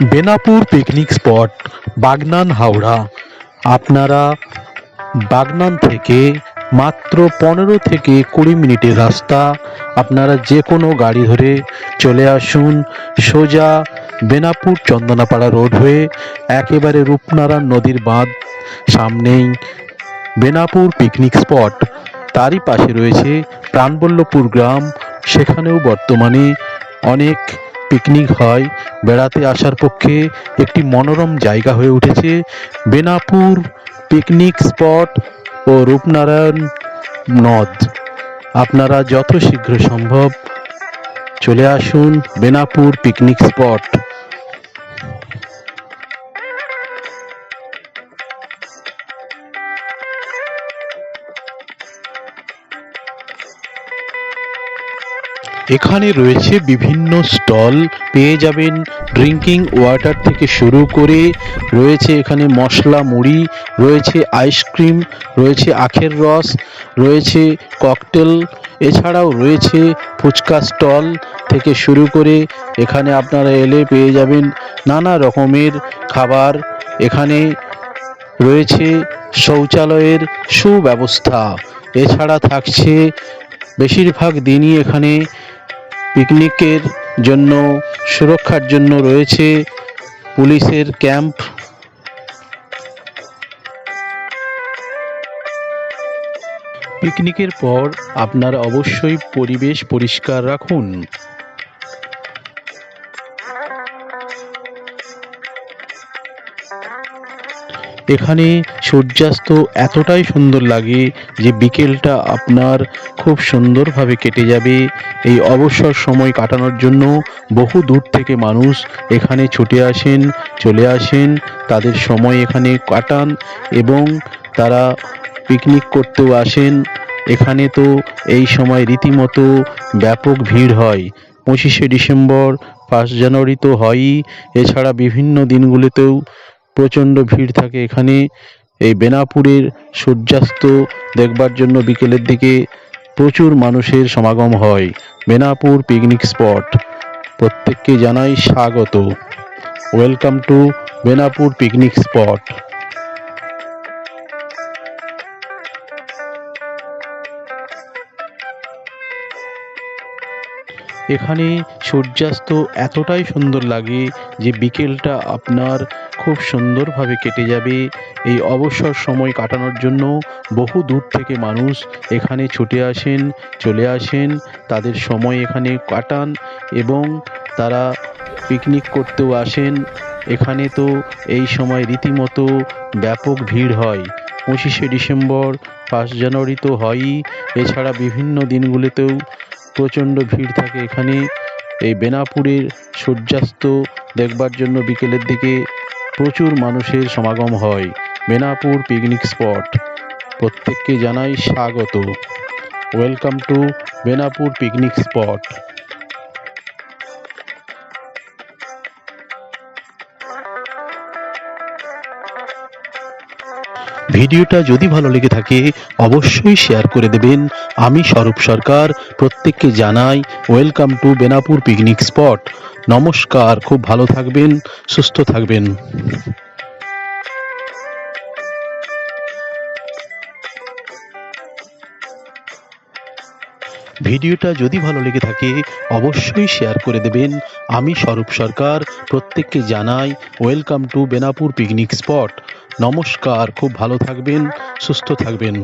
Benapur picnic spot Bagnan Howrah. আপনারা বাগনান থেকে মাত্র পনেরো থেকে কুড়ি মিনিটের রাস্তা আপনারা যে কোনো গাড়ি ধরে চলে আসুন সোজা বেনাপুর চন্দনাপাড়া রোড হয়ে একেবারে রূপনারায়ণ নদীর বাঁধ সামনেই বেনাপুর পিকনিক স্পট তারই পাশে রয়েছে প্রাণবল্লভপুর গ্রাম। সেখানেও বর্তমানে অনেক পিকনিক হয়। বেড়াতে আসার পক্ষে একটি মনোরম জায়গা হয়ে উঠেছে। বেনাপুর পিকনিক স্পট ও রূপনারায়ণ নদ। আপনারা যত শীঘ্র সম্ভব চলে আসুন বেনাপুর পিকনিক স্পট। এখানে রয়েছে বিভিন্ন স্টল, পেয়ে যাবেন ড্রিঙ্কিং ওয়াটার থেকে শুরু করে রয়েছে এখানে মশলা, মুড়ি, রয়েছে আইসক্রিম, রয়েছে আখের রস, রয়েছে ককটেল, এছাড়াও রয়েছে ফুচকা স্টল থেকে শুরু করে এখানে আপনারা এলে পেয়ে যাবেন নানা রকমের খাবার। এখানে রয়েছে শৌচালয়ের সুব্যবস্থা। এছাড়া থাকছে বেশিরভাগ দিনই এখানে পিকনিকের জন্য সুরক্ষার জন্য রয়েছে পুলিশের ক্যাম্প। পিকনিকের পর আপনারা অবশ্যই পরিবেশ পরিষ্কার রাখুন। এখানে সূর্যাস্ত এতটাই সুন্দর লাগে যে বিকেলটা আপনার খুব সুন্দরভাবে কেটে যাবে। এই অবসর সময় কাটানোর জন্য বহু দূর থেকে মানুষ এখানে ছুটে আসেন, চলে আসেন, তাদের সময় এখানে কাটান এবং তারা পিকনিক করতেও আসেন। এখানে তো এই সময় রীতিমতো ব্যাপক ভিড় হয়। পঁচিশে ডিসেম্বর ফার্স্ট জানুয়ারি তো হয়ই। এছাড়া বিভিন্ন দিনগুলিতেও প্রচণ্ড ভিড় থাকে এখানে। এই বেনাপুরের সূর্যাস্ত দেখবার জন্য বিকেলের দিকে প্রচুর মানুষের সমাগম হয়। Benapur picnic spot. প্রত্যেককে জানাই স্বাগত। Welcome to Benapur picnic spot. এখানে সূর্যাস্ত এতটাই সুন্দর লাগে যে বিকেলটা আপনার খুব সুন্দরভাবে কেটে যাবে। এই অবসর সময় কাটানোর জন্য বহু দূর থেকে মানুষ এখানে ছুটে আসেন, চলে আসেন, তাদের সময় এখানে কাটান এবং তারা পিকনিক করতেও আসেন। এখানে তো এই সময় রীতিমতো ব্যাপক ভিড় হয়। পঁচিশে ডিসেম্বর ফার্স্ট জানুয়ারি তো হয়ই। এছাড়া বিভিন্ন দিনগুলিতেও প্রচণ্ড ভিড় থাকে এখানে এই বেনাপুরের সূর্যাস্ত দেখবার জন্য বিকেলের দিকে প্রচুর মানুষের সমাগম হয়। বেনাপুর পিকনিক স্পট প্রত্যেককে জানাই স্বাগত। Welcome to Benapur picnic spot ভিডিওটা যদি ভালো লেগে থাকে, অবশ্যই শেয়ার করে দেবেন। আমি স্বরূপ সরকার, প্রত্যেককে জানাই welcome to Benapur picnic spot নমস্কার, খুব ভালো থাকবেন, সুস্থ থাকবেন। ভিডিওটা যদি ভালো লেগে থাকে, অবশ্যই শেয়ার করে দেবেন। আমি স্বরূপ সরকার, প্রত্যেককে জানাই welcome to Benapur picnic spot নমস্কার, খুব ভালো থাকবেন, সুস্থ থাকবেন।